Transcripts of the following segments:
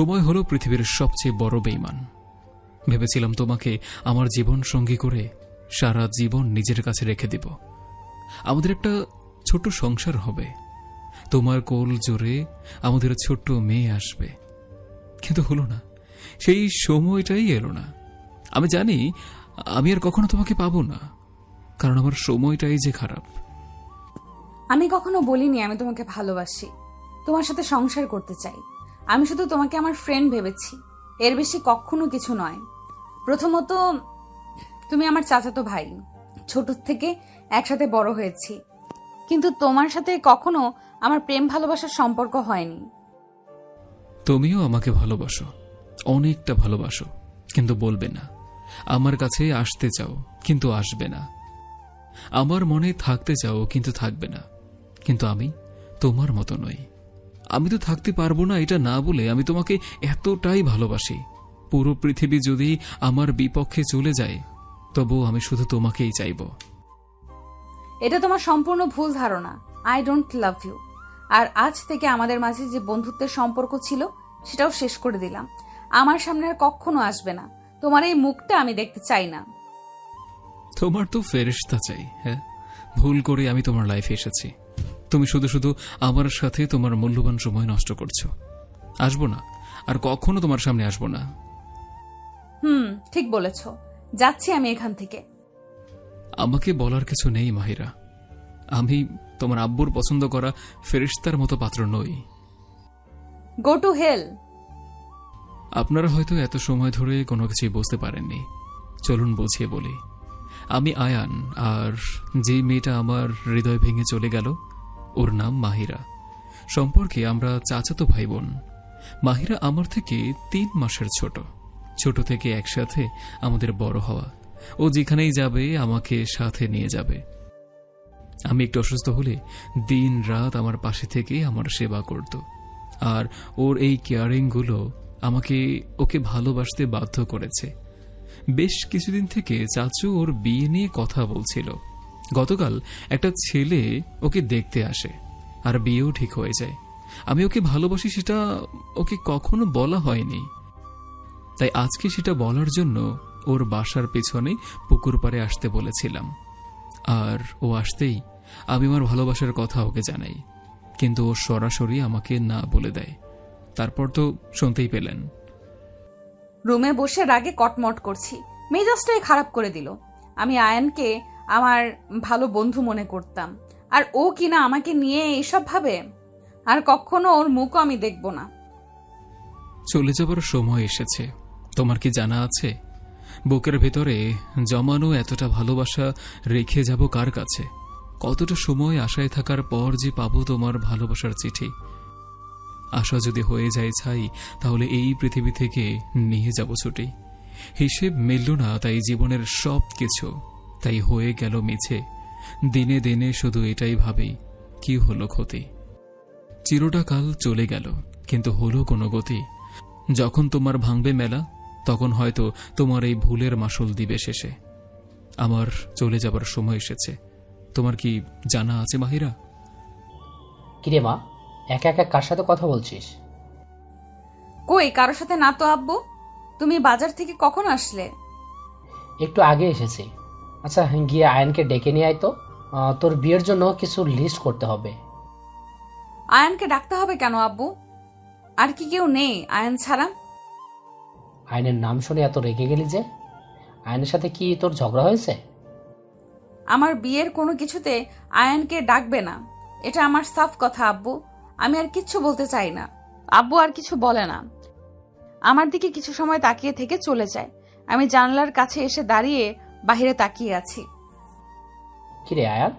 সময় হলো পৃথিবীর সবচেয়ে বড় বেইমান ভেবেছিলাম তোমাকে আমার জীবন সঙ্গী করে সারা জীবন নিজের কাছে রেখে দেব। আমাদের একটা ছোট সংসার হবে। তোমার কোল জোরে আমাদের ছোট্ট মেয়ে আসবে। কিন্তু হলো না। সেই সময়টাই এলো না। আমি জানি, আমি আর কখনো তোমাকে পাবো না। কারণ আমার সময়টাই যে খারাপ। আমি কখনো বলিনি আমি তোমাকে ভালোবাসি। তোমার সাথে সংসার করতে চাই। আমি শুধু তোমাকে আমার ফ্রেন্ড ভেবেছি। এর বেশি কখনো কিছু নয়। প্রথমত, তুমি আমার চাচাতো ভাই। ছোট থেকে একসাথে বড় হয়েছি। কিন্তু তোমার সাথে কখনো আমার প্রেম ভালোবাসার সম্পর্ক হয়নি। তুমিও আমাকে ভালোবাসো। অনেকটা ভালোবাসো। কিন্তু বলবে না। আমার কাছে আসতে চাও, কিন্তু আসবে না। আমার মনে থাকতে চাও, কিন্তু থাকবে না। কিন্তু আমি তোমার মতো নই। আমি তো থাকতে পারব না এটা না বলে আমি তোমাকে এতটাই ভালোবাসি। পুরো পৃথিবী যদি আমার বিপক্ষে চলে যায় তবুও আমি শুধু তোমাকেই চাইব। এটা তোমার সম্পূর্ণ ভুল ধারণা। আই ডোন্ট লাভ ইউ আর আজ থেকে আমাদের মাঝে যে বন্ধুত্বের সম্পর্ক ছিল সেটাও শেষ করে দিলাম। আমার সামনে আর কখনো আসবে না। তোমার এই মুখটা আমি দেখতে চাই না। তোমার তো ফেরেশতা চাই হ্যাঁ? ভুল করে আমি তোমার লাইফে এসেছি। তুমি শুধু শুধু আমার সাথে তোমার মূল্যবান সময় নষ্ট করছ। আসব না। আর কখনো তোমার সামনে আসব না। হুম ঠিক বলেছ। যাচ্ছি আমি এখান থেকে। আমাকে বলার কিছু নেই মাহিরা। আমি তোমার আব্বুর পছন্দ করা ফেরিস্তার মতো পাত্র নই। গো টু হেল আপনারা হয়তো এত সময় ধরে কোনো কিছুই বুঝতে পারেননি। চলুন বুঝিয়ে বলি। আমি আয়ান আর যে মেয়েটা আমার হৃদয় ভেঙে চলে গেল ওর নাম মাহিরা। সম্পর্কে আমরা চাচাতো ভাই বোন মাহিরা আমার থেকে তিন মাসের ছোট। ছোট থেকে একসাথে আমাদের বড় হওয়া। ও যেখানেই যাবে, আমাকে সাথে নিয়ে যাবে। আমি একটু অসুস্থ হলে দিন রাত আমার পাশে থেকে আমার সেবা করত। আর ওর এই কেয়ারিংগুলো আমাকে, ওকে ভালোবাসতে বাধ্য করেছে। বেশ কিছুদিন থেকে চাচু ওর বিয়ে নিয়ে কথা বলছিল। গতকাল একটা ছেলে ওকে দেখতে আসে, আর বিয়েও ঠিক হয়ে যায়। আমি ওকে ভালোবাসি সেটা ওকে কখনো বলা হয়নি। তাই আজকে সেটা বলার জন্য ওর বাসার পেছনে পুকুর পাড়ে আসতে বলেছিলাম। আর ও আসতেই আমি আমার ভালোবাসার কথা ওকে জানাই। কিন্তু ও সরাসরি আমাকে না বলে দেয়। তারপর তো শুনতেই পেলেন। রুমে বসে রাগে কটমট করছি। মেজাজটাই খারাপ করে দিল। আমি আয়ানকে আমার ভালো বন্ধু মনে করতাম। আর ও কিনা আমাকে নিয়ে এসব ভাবে? আর কখনো ওর মুখও আমি দেখব না। চলে যাবার সময় এসেছে। তোমার কি জানা আছে? বুকের ভেতরে জমানো এতটা ভালোবাসা রেখে যাব কার কাছে? কতটা সময় আশায় থাকার পর যে পাবো তোমার ভালোবাসার চিঠি? আশা যদি হয়ে যায় ছাই, তাহলে এই পৃথিবী থেকে নিয়ে যাব ছুটি। হিসেব মিলল না তাই জীবনের সব কিছু তাই হয়ে গেল মিছে দিনে দিনে শুধু এটাই ভাবি কি হলো ক্ষতি? চিরটা কাল চলে গেল কিন্তু হলো কোনো গতি। যখন তোমার ভাঙবে মেলা তখন হয়তো তোমার এই ভুলের মাসুল দিবে শেষে। আমার চলে যাবার সময় এসেছে। তোমার কি জানা আছে মাহিরা? কিরে মা একা একা কার সাথে কথা বলছিস? কই কারোর সাথে না তো আব্বু? তুমি বাজার থেকে কখন আসলে? একটু আগে এসেছি। আচ্ছা গিয়ে আয়নকে ডেকে নিয়ে আয় তো। তোর বিয়ের জন্য কিছু লিস্ট করতে হবে। আয়ানকে ডাকতে হবে কেন আব্বু? আর কি কেউ নেই আয়ান ছাড়া? আয়নের নাম শুনে এত রেগে গেলি যে আয়নের সাথে কি তোর ঝগড়া হয়েছে? আমার বিয়ের কোনো কিছুতে আয়ানকে ডাকবে না। এটা আমার সাফ কথা আব্বু। আমি আর কিচ্ছু বলতে চাই না। আব্বু আর কিছু বলে না। আমার দিকে কিছু সময় তাকিয়ে থেকে চলে যায়। আমি জানলার কাছে এসে দাঁড়িয়ে বাইরে তাকিয়ে আছি। কিরে আয়ান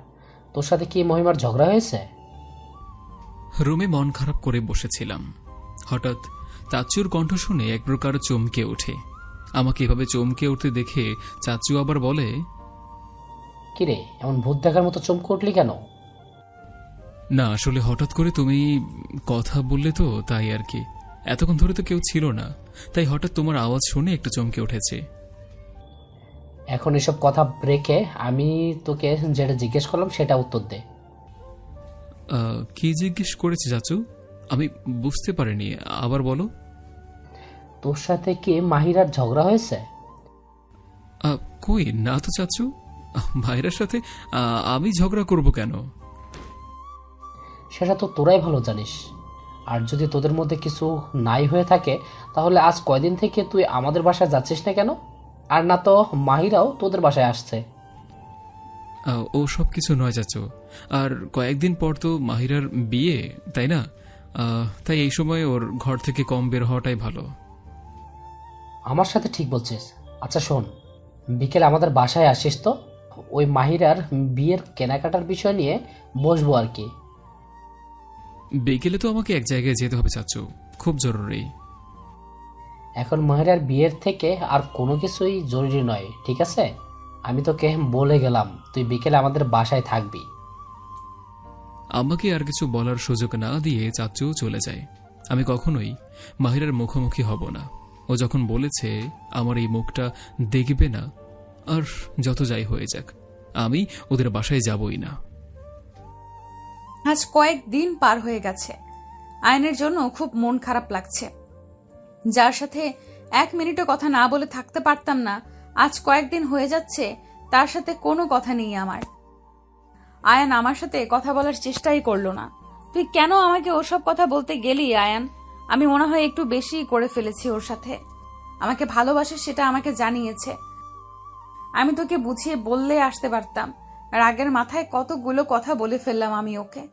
তোর সাথে কি মহিমার ঝগড়া হয়েছে? রুমে মন খারাপ করে বসেছিলাম। হঠাৎ চাচুর কণ্ঠ শুনে এক প্রকার চমকে ওঠে। আমাকে এভাবে চমকে উঠতে দেখে চাচু আবার বলে কিরে এমন ভূত দেখার মতো চমকে উঠলি কেন? না আসলে হঠাৎ করে তুমি কথা বললে তো তাই আর কি। এতক্ষণ ধরে তো কেউ ছিল না তাই হঠাৎ তোমার আওয়াজ শুনে একটু চমকে উঠেছে। এখন এসব কথা ব্রেকে আমি তোকে যেটা জিজ্ঞেস করলাম সেটা উত্তর দে। কি জিজ্ঞেস করেছি চাচু? আমি বুঝতে পারিনি আবার বলো। তোর সাথে কি মাহিরার ঝগড়া হয়েছে? কই? না তো চাচু। ভাইরার সাথে আমি ঝগড়া করব কেন? সেটা তো তোরাই ভালো জানিস। আর যদি তোদের মধ্যে কিছু নাই হয়ে থাকে তাহলে আজ কয়দিন থেকে তুই আমাদের বাসায় যাচ্ছিস না কেন? আর না তো মাহিরাও তোদের বাসায় আসছে। ও সব কিছু নয় চাচ্ছু আর কয়েকদিন পর তো মাহিরার বিয়ে তাই না? তাই এই সময় ওর ঘর থেকে কম বের হওয়াটাই ভালো। আমার সাথে ঠিক বলছিস। আচ্ছা শোন বিকেলে আমাদের বাসায় আসিস তো? ওই মাহিরার বিয়ের কেনাকাটার বিষয় নিয়ে বসবো আর কি। বিকেলে তো আমাকে এক জায়গায় যেতে হবে চাচ্ছু খুব জরুরি। এখন মাহিরার বিয়ের থেকে আর কোনো কিছুই জরুরি নয় ঠিক আছে? আমি তোকে বলে গেলাম তুই বিকেলে আমাদের বাসায় থাকবি। আমাকে আর কিছু বলার সুযোগ না দিয়ে চাচ্চু চলে যায়। আমি কখনোই মাহিরার মুখোমুখি হব না। ও যখন বলেছে আমার এই মুখটা দেখবে না আর যত যাই হয়ে যাক আমি ওদের বাসায় যাবই না। আজ কয়েক দিন পার হয়ে গেছে। আয়নের জন্য খুব মন খারাপ লাগছে। যার সাথে এক মিনিটও কথা না বলে থাকতে পারতাম না, আজ কয়েকদিন হয়ে যাচ্ছে, তার সাথে কোনো কথা নেই আমার। আয়ান আমার সাথে কথা বলার চেষ্টাই করল না। তুই কেন আমাকে ওসব কথা বলতে গেলি, আয়ান? আমি মনে হয় একটু বেশি করে ফেলেছি ওর সাথে। আমাকে ভালোবাসে সেটা আমাকে জানিয়েছে। আমি তোকে বুঝিয়ে বললে আসতে পারতাম। রাগের মাথায় কতগুলো কথা বলে ফেললাম আমি ওকে।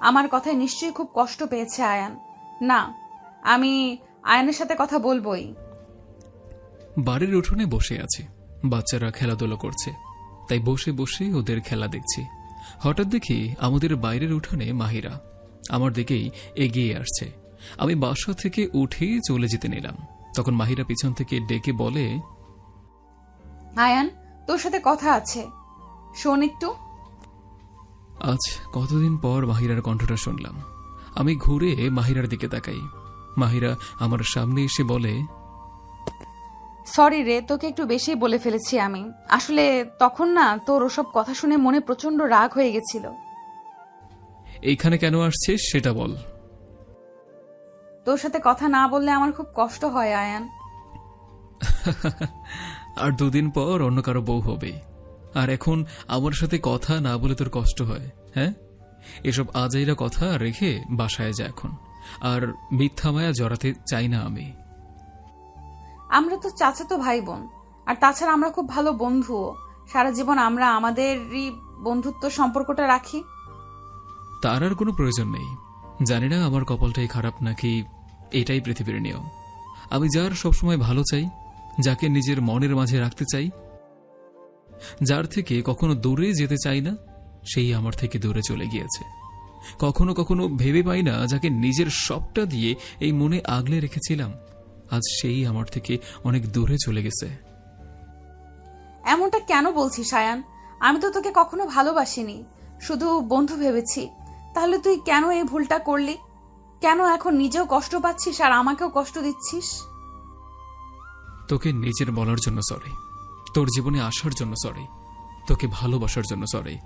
আমার কথায় নিশ্চয়ই খুব কষ্ট পেয়েছে আয়ান। না, আমি আয়ানের সাথে কথা বলবোই। বাড়ির উঠোনে বসে আছি। বাচ্চারা খেলাধুলো করছে। তাই বসে বসে ওদের খেলা দেখছি। হঠাৎ দেখি আমাদের বাইরের উঠোনে মাহিরা। আমার দিকেই এগিয়ে আসছে। আমি বাসা থেকে উঠে চলে যেতে নিলাম। তখন মাহিরা পিছন থেকে ডেকে বলে আয়ান তোর সাথে কথা আছে। শোন একটু। আজ কতদিন পর মাহিরার কণ্ঠটা শুনলাম। আমি ঘুরে মাহিরার দিকে তাকাই। মাহিরা আমার সামনে এসে বলে সরি রে তোকে একটু বেশি বলে ফেলেছি আমি। আসলে তখন না তোর ওসব কথা শুনে মনে প্রচণ্ড রাগ হয়ে গেছিল। এইখানে কেন আসছিস সেটা বল। তোর সাথে কথা না বললে আমার খুব কষ্ট হয় আয়ান। আর দুদিন পর অন্য কারও বউ হবে। আর এখন আমার সাথে কথা না বলে তোর কষ্ট হয় হ্যাঁ? এসব আজাইরা কথা রেখে বাসায় যা এখন। আর মিথ্যা মায়া জড়াতে চাই না আমি। আমরা তো চাচাতো ভাই বোন আর তাছাড়া আমরা খুব ভালো বন্ধুও। সারা জীবন আমরা আমাদেরই বন্ধুত্ব সম্পর্কটা রাখি। তার আর কোনো প্রয়োজন নেই। জানি না আমার কপালটাই খারাপ নাকি এটাই পৃথিবীর নিয়ম। আমি যার সবসময় ভালো চাই যাকে নিজের মনের মাঝে রাখতে চাই যার থেকে কখনো দূরে যেতে চাই না সেই আমার থেকে দূরে চলে গিয়েছে। কখনো কখনো ভেবে পাই না যাকে নিজের সবটা দিয়ে এই মনে আগলে রেখেছিলাম। আজ সেই আমার থেকে অনেক দূরে চলে গেছে। এমনটা কেন বলছিস আয়ান? আমি তো তোকে কখনো ভালোবাসিনি। শুধু বন্ধু ভেবেছি। তাহলে তুই কেন এই ভুলটা করলি? কেন এখন নিজেও কষ্ট পাচ্ছিস আর আমাকেও কষ্ট দিচ্ছিস? তোকে নিজের বলার জন্য সরি তোর জীবনে আসার জন্য সরি তোকে ভালোবাসার জন্য সরি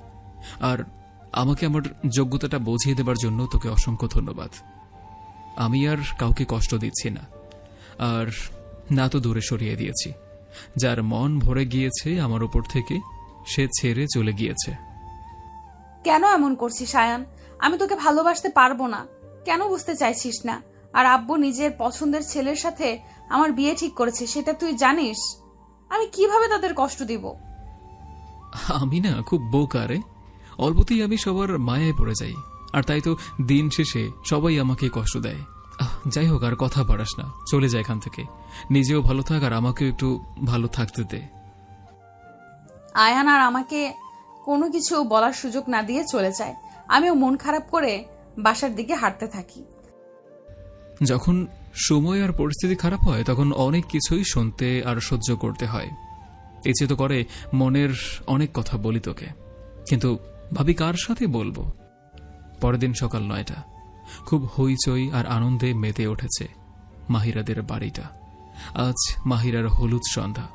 আর আমাকে আমার যোগ্যতাটা বুঝিয়ে দেবার জন্য তোকে অসংখ্য ধন্যবাদ। আমি আর কাউকে কষ্ট দিচ্ছি না। আর না তো দূরে সরিয়ে দিয়েছি। যার মন ভরে গিয়েছে আমার উপর থেকে সে ছেড়ে চলে গিয়েছে। কেন এমন করছিস আয়ান আমি তোকে ভালোবাসতে পারব না। কেন বুঝতে চাইছিস না? আর আব্বু নিজের পছন্দের ছেলের সাথে আমার বিয়ে ঠিক করেছে সেটা তুই জানিস? আমি কীভাবে তাদের কষ্ট দিব? আমি না খুব বোকারে অল্পতেই আমি সবার মায়ায় পড়ে যাই। আর তাই তো দিন শেষে সবাই আমাকে কষ্ট দেয়। যাই হোক আর কথা বাড়াস না। চলে যায় এখান থেকে। নিজেও ভালো থাক আর আমাকেও একটু ভালো থাকতে দে। আয়ান আর আমাকে কোনো কিছু বলার সুযোগ না দিয়ে চলে যায়। আমিও মন খারাপ করে বাসার দিকে হাঁটতে থাকি। যখন সময় আর পরিস্থিতি খারাপ হয় তখন অনেক কিছুই শুনতে আর সহ্য করতে হয়। ইচ্ছে তো করে মনের অনেক কথা বলি তোকে। কিন্তু ভাবি কার সাথে বলব? পরের দিন সকাল নয়টা। খুব হইচই আর আনন্দে মেতে উঠেছে মাহিরাদের বাড়িটা। আজ মাহিরার হলুদ সন্ধ্যা।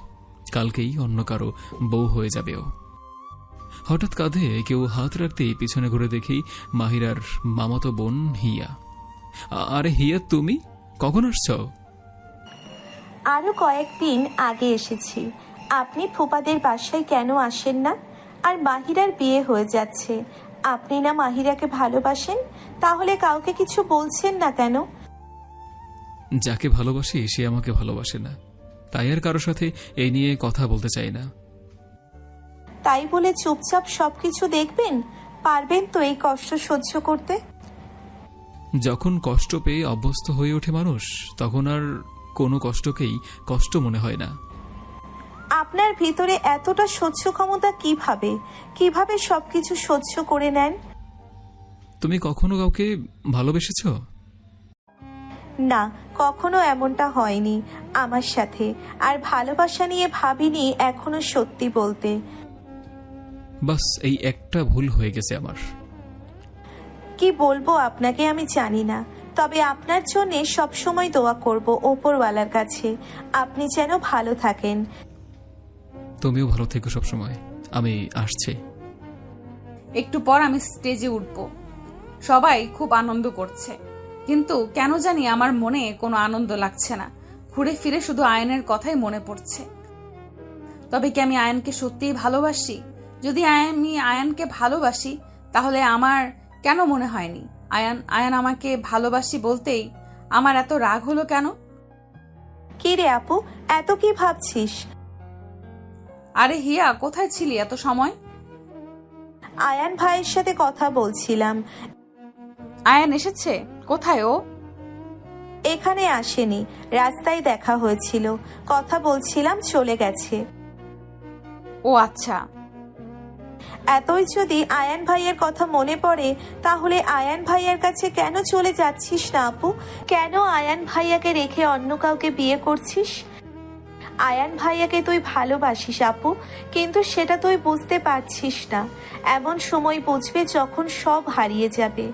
কালকেই অন্য কারও বউ হয়ে যাবে ও হঠাৎ কাঁধে কেউ হাত রাখতেই পিছনে ঘুরে দেখি মাহিরার মামাতো বোন হিয়া। আরে হিয়া, তুমি? কখন আসছ? আরও কয়েকদিন আগে এসেছি। আপনি ফুপাদের বাসায় কেন আসেন না? আর মাহিরার বিয়ে হয়ে যাচ্ছে। আপনি না মাহিরাকে ভালোবাসেন তাহলে কাউকে কিছু বলছেন না কেন? যাকে ভালোবাসি সে আমাকে ভালোবাসে না। তাই আর কারোর সাথে এই নিয়ে কথা বলতে চাই না। তাই বলে চুপচাপ সবকিছু দেখবেন? পারবেন তো এই কষ্ট সহ্য করতে? যখন কষ্ট পেয়ে অভ্যস্ত হয়ে ওঠে মানুষ তখন আর কোনো কষ্টকেই কষ্ট মনে হয় না। আপনার ভিতরে এতটা সহ্য ক্ষমতা কীভাবে? কীভাবে সবকিছু সহ্য করে নেন? তুমি কখনো কাউকে ভালোবেসেছো? না কখনো এমনটা হয়নি আমার সাথে। আর ভালোবাসা নিয়ে ভাবিনি এখনও সত্যি বলতে। বাস এই একটা ভুল হয়ে গেছে আমার। কি বলব আপনাকে আমি জানি না। তবে আপনার জন্যে সবসময় দোয়া করব ওপরওয়ালার কাছে। আপনি যেন ভালো থাকেন। তুমিও ভালো থেকো সবসময়। আমি আসছি। একটু পর আমি স্টেজে উঠব। সবাই খুব আনন্দ করছে। কিন্তু কেন জানি আমার মনে কোনো আনন্দ লাগছে না। ঘুরে ফিরে শুধু আয়নের কথাই মনে পড়ছে। তবে কি আমি আয়নকে সত্যিই ভালোবাসি? যদি আমি আয়নকে ভালোবাসি তাহলে আমার কেন মনে হয়নি? আয়ান আয়ান আমাকে ভালোবাসি বলতেই আমার এত রাগ হলো কেন? কি রে আপু এত কি ভাবছিস? আরে হিয়া কোথায় ছিলি এত সময়? আয়ান ভাইয়ের সাথে কথা বলছিলাম। আয়ান এসেছে? কোথায় ও? এখানে আসেনি রাস্তায় দেখা হয়েছিল। কথা বলছিলাম চলে গেছে। ও আচ্ছা। এতই যদি আয়ান ভাইয়ের কথা মনে পড়ে তাহলে আয়ান ভাইয়ের কাছে কেন চলে যাচ্ছিস না আপু? কেন আয়ান ভাইয়াকে রেখে অন্য কাউকে বিয়ে করছিস? আয়ান ভাইয়াকে তুই ভালোবাসিস আপু কিন্তু সেটা তুই বুঝতে পারছিস না। এমন সময় বুঝবে যখন সব হারিয়ে যাবে।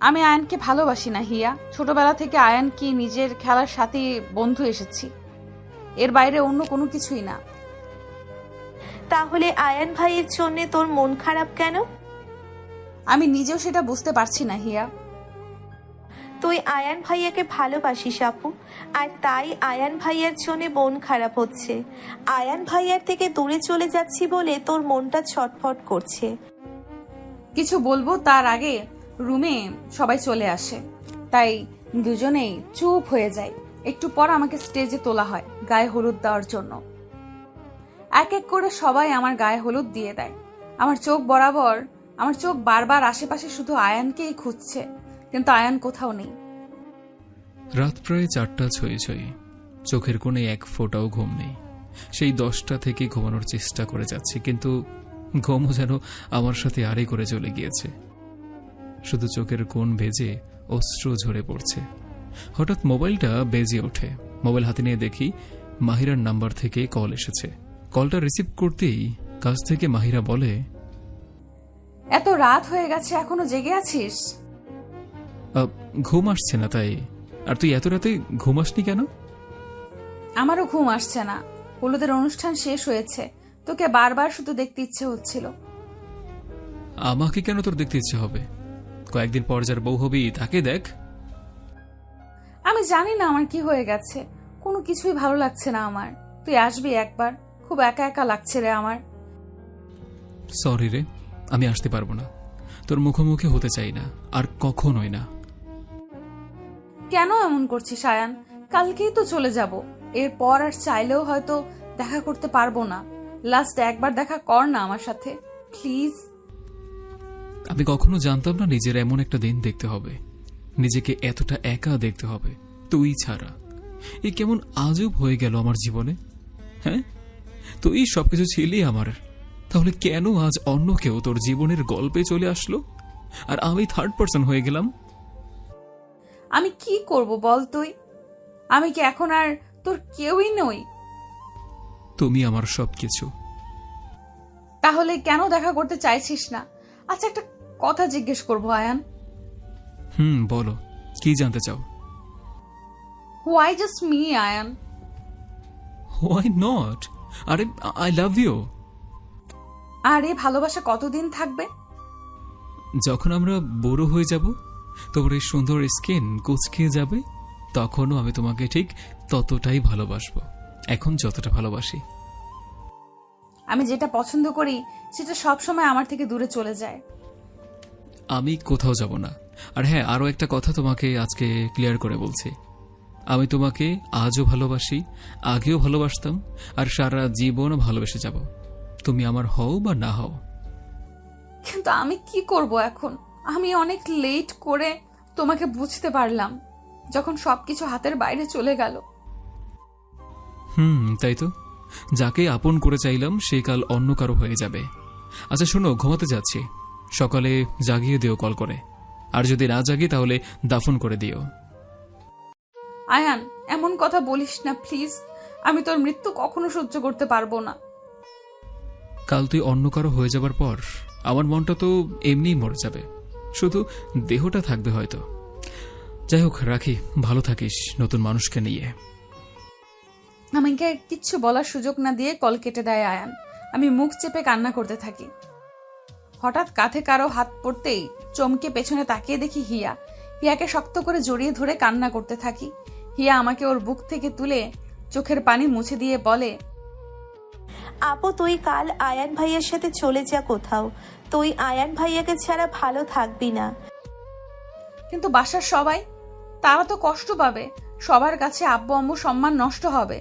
আমি আয়ানকে ভালোবাসি না হিয়া। ছোটবেলা থেকে আয়ান কি নিজের খেলার সাথে বন্ধু এসেছি। এর বাইরে অন্য কোনো কিছুই না। তাহলে আয়ান ভাইয়ের জন্য তোর মন খারাপ কেন? আমি নিজেও সেটা বুঝতে পারছি না হিয়া। তুই আয়ান ভাইয়াকে ভালোবাসিস, আপু। আর তাই আয়ান ভাইয়ার জন্য মন খারাপ হচ্ছে। আয়ান ভাইয়ার থেকে দূরে চলে যাচ্ছি বলে তোর মনটা ছটফট করছে। কিছু বলব, তার আগে রুমে সবাই চলে আসে। তাই দুজনেই চুপ হয়ে যায়। একটু পর আমাকে স্টেজে তোলা হয়, গায়ে হলুদ দেওয়ার জন্য। এক এক করে সবাই আমার গায়ে হলুদ দিয়ে দেয়। আমার চোখ বরাবর, আমার চোখ বারবার আশেপাশে শুধু আয়ানকেই খুঁজছে। কিন্তু আয়ান কোথাও নেই। রাত প্রায় চারটা ছয়ে ছয়ে চোখের কোণে এক ফোঁটাও ঘুম নেই। সেই দশটা থেকে ঘুমানোর চেষ্টা করে যাচ্ছে কিন্তু ঘুমও যেন আমার সাথে আড়ে করে চলে গিয়েছে। শুধু চোখের কোণ ভেজে অশ্রু ঝরে পড়ছে। হঠাৎ মোবাইলটা বেজে ওঠে। মোবাইল হাতে নিয়ে দেখি মাহিরার নাম্বার থেকে কল এসেছে। কলটা রিসিভ করতেই কাছ থেকে মাহিরা বলে এত রাত হয়ে গেছে এখনও জেগে আছিস? "আহ, ঘুম আসছে না তাই। আর তুই এত রাতে ঘুমাসনি কেন? আমারও ঘুম আসছে না। হলুদের অনুষ্ঠান শেষ হয়েছে। তোকে বারবার শুধু দেখতে ইচ্ছে হচ্ছিল। আমাকে কেন তোর দেখতে ইচ্ছে হবে? কয়েকদিন পর যার বউ হবি তাকে দেখ। আমি জানি না আমার কি হয়ে গেছে। কোনো কিছুই ভালো লাগছে না আমার। তুই আসবি একবার। খুব একা একা লাগছে রে আমার। সরি রে আমি আসতে পারব না। তোর মুখোমুখি হতে চাই না আর কখনোই না। কেন এমন করছিস আয়ান কালকেই তো চলে যাব। এরপর আর চাইলেও হয়তো দেখা করতে পারব না। লাস্ট একবার দেখা কর না আমার সাথে প্লিজ আমি কখনো জানতাম না নিজের এমন একটা দিন দেখতে হবে। নিজেকে এতটা একা দেখতে হবে, তুই ছাড়া। এ কেমন আজব হয়ে গেল আমার জীবনে হ্যাঁ? তুই সবকিছু ছিলি আমার। তাহলে কেন আজ অন্য কেউ তোর জীবনের গল্পে চলে আসলো? আর আমি থার্ড পার্সন হয়ে গেলাম? আমি কি করব বল তুই? আমি কি এখন আর তোর কেউই নই? তুমি আমার সবকিছু। তাহলে কেন দেখা করতে চাইছিস না? আচ্ছা একটা কথা জিজ্ঞেস করব আয়ান। হুম বলো। কি জানতে চাও? Why just me Ayaan? Why not আরে আই লাভ ইউ আরে ভালোবাসা কতদিন থাকবে? যখন আমরা বড় হয়ে যাব তোমার এই সুন্দর স্কিন কুচকে যাবে তখনও আমি তোমাকে ঠিক ততটাই ভালোবাসবো। এখন যতটা ভালোবাসি। আমি যেটা পছন্দ করি সেটা সবসময় আমার থেকে দূরে চলে যায়। আমি কোথাও যাব না। আর হ্যাঁ আরও একটা কথা তোমাকে আজকে ক্লিয়ার করে বলছি। আমি তোমাকে আজও ভালোবাসি আগেও ভালোবাসতাম আর সারা জীবনও ভালোবেসে যাব। তুমি আমার হও বা না হও। কিন্তু আমি কি করব এখন? আমি অনেক লেট করে তোমাকে বুঝতে পারলাম যখন সবকিছু হাতের বাইরে চলে গেল। হুম তাই তো। যাকে আপন করে চাইলাম সে কাল অন্য কারও হয়ে যাবে। আচ্ছা শোনো ঘুমাতে যাচ্ছি। সকালে জাগিয়ে দিও কল করে। আর যদি না জাগি তাহলে দাফন করে দিও। আয়ান এমন কথা বলিস না প্লিজ আমি তোর মৃত্যু কখনো সহ্য করতে পারব না। কাল তুই অন্য কারও হয়ে যাবার পর আমার মনটা তো এমনিই মরে যাবে। শুধু দেহটা থাকবে হয়তো। যাই হোক, রাখি, ভালো থাকিস নতুন মানুষকে নিয়ে। আমাকে কিচ্ছু বলার সুযোগ না দিয়ে কল কেটে দেয় আয়ান। আমি মুখ চেপে কান্না করতে থাকি। হঠাৎ কাঁধে কারও হাত পড়তেই চমকে পেছনে তাকিয়ে দেখি হিয়া। হিয়াকে শক্ত করে জড়িয়ে ধরে কান্না করতে থাকি। হিয়া আমাকে ওর বুক থেকে তুলে চোখের পানি মুছে দিয়ে বলে আপু তুই কাল আয়ান ভাইয়ের সাথে চলে যা কোথাও। তুই আয়ান ভাইয়াকে ছাড়া ভালো থাকবি না। কিন্তু বাসার সবাই তারা তো কষ্ট পাবে। সবার কাছে আব্বু আম্মু সম্মান নষ্ট হবে।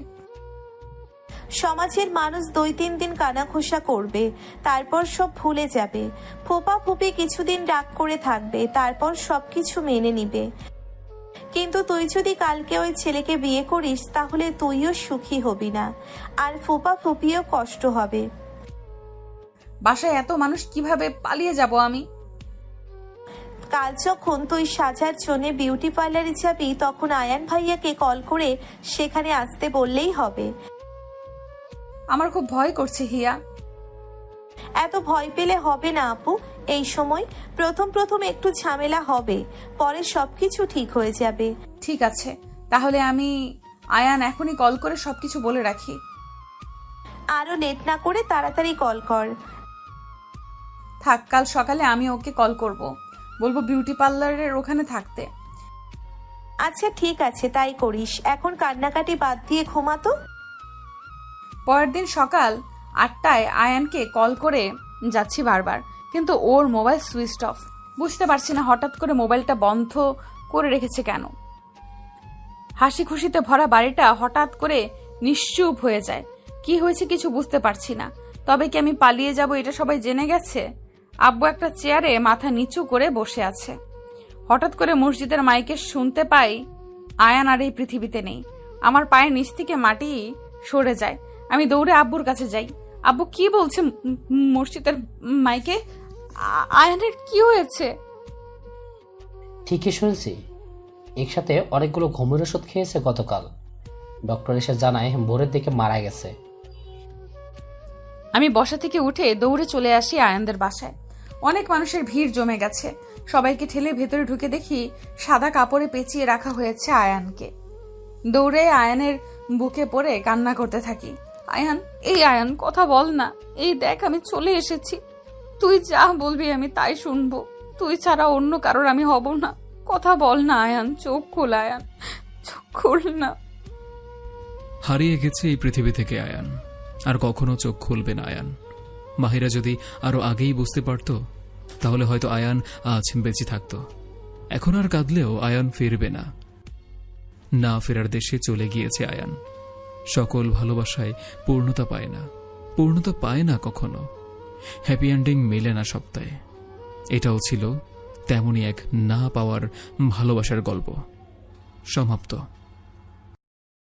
সমাজের মানুষ দুই তিন দিন কানাঘোষা করবে তারপর সব ভুলে যাবে। ফোপা ফুপি কিছুদিন রাগ করে থাকবে তারপর সবকিছু মেনে নিবে। কিন্তু তুই যদি কালকে ওই ছেলেকে বিয়ে করিস তাহলে তুইও সুখী হবি না। আর ফুপা ফুপিও কষ্ট হবে। বাসায় এত মানুষ কীভাবে পালিয়ে যাব আমি? কাল যখন তুই সাজার জন্য বিউটি পার্লারে যাবি তখন আয়ান ভাইয়াকে কল করে সেখানে আসতে বললেই হবে। আমার খুব ভয় করছে হিয়া। এত ভয় পেলে হবে না আপু। এই সময় প্রথম প্রথম একটু ঝামেলা হবে পরে সবকিছু ঠিক হয়ে যাবে। ঠিক আছে তাহলে আমি আয়ান এখনই কল করে সবকিছু বলে রাখি। আরও লেট না করে তাড়াতাড়ি কল কর। থাক কাল সকালে আমি ওকে কল করব। বলব বিউটি পার্লারের ওখানে থাকতে। আচ্ছা ঠিক আছে তাই করিস। এখন কান্নাকাটি বাদ দিয়ে ঘুমাতো পরের দিন সকাল আটটায় আয়ানকে কল করে যাচ্ছি বারবার, কিন্তু ওর মোবাইল সুইচ অফ। বুঝতে পারছি না হঠাৎ করে মোবাইলটা বন্ধ করে রেখেছে কেন। হাসি খুশিতে ভরা বাড়িটা হঠাৎ করে নিশ্চুপ হয়ে যায়। কি হয়েছে কিছু বুঝতে পারছি না। তবে কি আমি পালিয়ে যাব এটা সবাই জেনে গেছে? আব্বু একটা চেয়ারে মাথা নিচু করে বসে আছে। হঠাৎ করে মসজিদের মাইকে শুনতে পাই আয়ান আর এই পৃথিবীতে নেই। আমার পায়ের নিচ থেকে মাটি সরে যায়। আমি দৌড়ে আব্বুর কাছে যাই। আব্বু কি বলছে ম- ম- মসজিদের মাইকে? আয়ানের কি হয়েছে? ঠিকই শুনছি। একসাথে অনেকগুলো ঘুমের ওষুধ খেয়েছে গতকাল। ডক্টর এসে জানায় ভোরের দিকে মারা গেছে। আমি বসা থেকে উঠে দৌড়ে চলে আসি আয়ানদের বাসায়। অনেক মানুষের ভিড় জমে গেছে। সবাইকে ঠেলে ভেতরে ঢুকে দেখি সাদা কাপড়ে পেঁচিয়ে রাখা হয়েছে আয়ানকে। দৌড়ে আয়ানের বুকে পড়ে কান্না করতে থাকি। আয়ান, এই আয়ান, কথা বল না। এই দেখ, আমি চলে এসেছি। তুই যা বলবি আমি তাই শুনব। তুই ছাড়া অন্য কারোর আমি হব না। কথা বল না আয়ান, চোখ খোল আয়ান। চোখ খোল না। হারিয়ে গেছে এই পৃথিবী থেকে আয়ান। আর কখনো চোখ খুলবে না আয়ান। মাহিরা যদি আরও আগেই বুঝতে পারত, তাহলে হয়তো আয়ান আজ বেঁচে থাকত। এখন আর কাঁদলেও আয়ান ফিরবে না। না ফেরার দেশে চলে গিয়েছে আয়ান। সকল ভালোবাসায় পূর্ণতা পায় না। পূর্ণতা পায় না কখনো। হ্যাপি এন্ডিং মেলে না সপ্তাহে। এটাও ছিল তেমনই এক না পাওয়ার ভালোবাসার গল্প। সমাপ্ত।